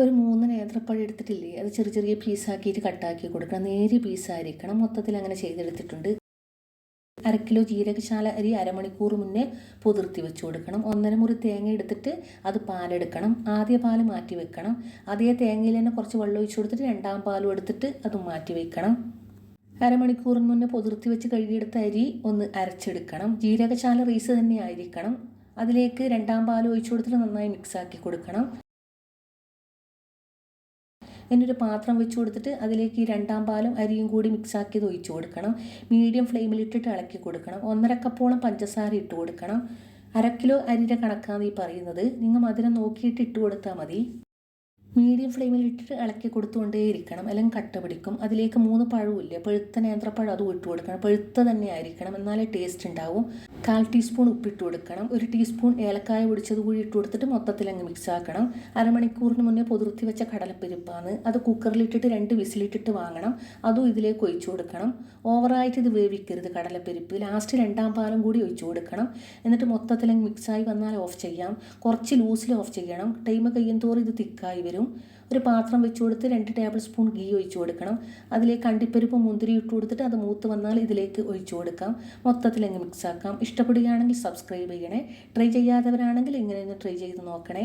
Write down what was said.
ഒരു മൂന്ന് നേന്ത്രപ്പഴം എടുത്തിട്ടില്ലേ? അത് ചെറിയ ചെറിയ പീസാക്കിയിട്ട് കട്ടാക്കി കൊടുക്കണം. നേരിയ പീസായിരിക്കണം. മൊത്തത്തിൽ അങ്ങനെ ചെയ്തെടുത്തിട്ടുണ്ട്. അര കിലോ ജീരകശാല അരി അരമണിക്കൂർ മുന്നേ പുതിർത്തി വെച്ച് കൊടുക്കണം. ഒന്നര മുറി തേങ്ങ എടുത്തിട്ട് അത് പാലെടുക്കണം. ആദ്യ പാൽ മാറ്റി വെക്കണം. അതേ തേങ്ങയിൽ തന്നെ കുറച്ച് വെള്ളം ഒഴിച്ച് കൊടുത്തിട്ട് രണ്ടാം പാലും എടുത്തിട്ട് അതും മാറ്റി വെക്കണം. അരമണിക്കൂറിന് മുന്നേ പുതിർത്തി വെച്ച് കഴുകിയെടുത്ത അരി ഒന്ന് അരച്ചെടുക്കണം. ജീരകശാല റൈസ് തന്നെ ആയിരിക്കണം. അതിലേക്ക് രണ്ടാം പാൽ ഒഴിച്ചു കൊടുത്തിട്ട് നന്നായി മിക്സാക്കി കൊടുക്കണം. എന്നൊരു പാത്രം വെച്ച് കൊടുത്തിട്ട് അതിലേക്ക് ഈ രണ്ടാം പാലും അരിയും കൂടി മിക്സാക്കിയത് ഒഴിച്ചു കൊടുക്കണം. മീഡിയം ഫ്ലെയിമിലിട്ടിട്ട് ഇളക്കി കൊടുക്കണം. ഒന്നര കപ്പോളം പഞ്ചസാര ഇട്ട് കൊടുക്കണം. അര കിലോ അരിയുടെ കണക്കാണ് ഈ പറയുന്നത്. നിങ്ങൾ മധുരം നോക്കിയിട്ട് ഇട്ട് കൊടുത്താൽ മതി. മീഡിയം ഫ്ലെയിമിൽ ഇട്ടിട്ട് ഇളക്കി കൊടുത്തുകൊണ്ടേയിരിക്കണം. അല്ലെങ്കിൽ കട്ട പിടിക്കും. അതിലേക്ക് മൂന്ന് പഴമില്ലേ പഴുത്ത നേന്ത്രപ്പഴം അതും ഇട്ട് കൊടുക്കണം. പഴുത്ത തന്നെ ആയിരിക്കണം. എന്നാലേ ടേസ്റ്റ് ഉണ്ടാവും. കാൽ ടീസ്പൂൺ ഉപ്പിട്ട് കൊടുക്കണം. ഒരു ടീസ്പൂൺ ഏലക്കായ പൊടിച്ചത് കൂടി ഇട്ട് കൊടുത്തിട്ട് മൊത്തത്തിൽ അങ്ങ് മിക്സ് ആക്കണം. അരമണിക്കൂറിന് മുന്നേ പൊതിർത്തി വെച്ച കടലപ്പരിപ്പാണ്. അത് കുക്കറിലിട്ടിട്ട് രണ്ട് വിസിലിട്ടിട്ട് വാങ്ങണം. അതും ഇതിലേക്ക് ഒഴിച്ചു കൊടുക്കണം. ഓവറായിട്ട് ഇത് വേവിക്കരുത് കടലപ്പരിപ്പ്. ലാസ്റ്റ് രണ്ടാം പാലും കൂടി ഒഴിച്ചു കൊടുക്കണം. എന്നിട്ട് മൊത്തത്തിൽ മിക്സായി വന്നാൽ ഓഫ് ചെയ്യാം. കുറച്ച് ലൂസിൽ ഓഫ് ചെയ്യണം. ടൈം കഴിയും തോറും ഇത് തിക്കായി വരും. ഒരു പാത്രം വെച്ച് കൊടുത്ത് രണ്ട് ടേബിൾ സ്പൂൺ ഗീ ഒഴിച്ചു കൊടുക്കണം. അതിലേക്ക് അണ്ടിപ്പരിപ്പ് മുന്തിരി ഇട്ട് കൊടുത്തിട്ട് അത് മൂത്ത് വന്നാൽ ഇതിലേക്ക് ഒഴിച്ചു കൊടുക്കാം. മൊത്തത്തിൽ അങ്ങ് മിക്സ് ആക്കാം. ഇഷ്ടപ്പെടുകയാണെങ്കിൽ സബ്സ്ക്രൈബ് ചെയ്യണേ. ട്രൈ ചെയ്യാത്തവരാണെങ്കിൽ ഇങ്ങനെ ഒന്ന് ട്രൈ ചെയ്ത് നോക്കണേ.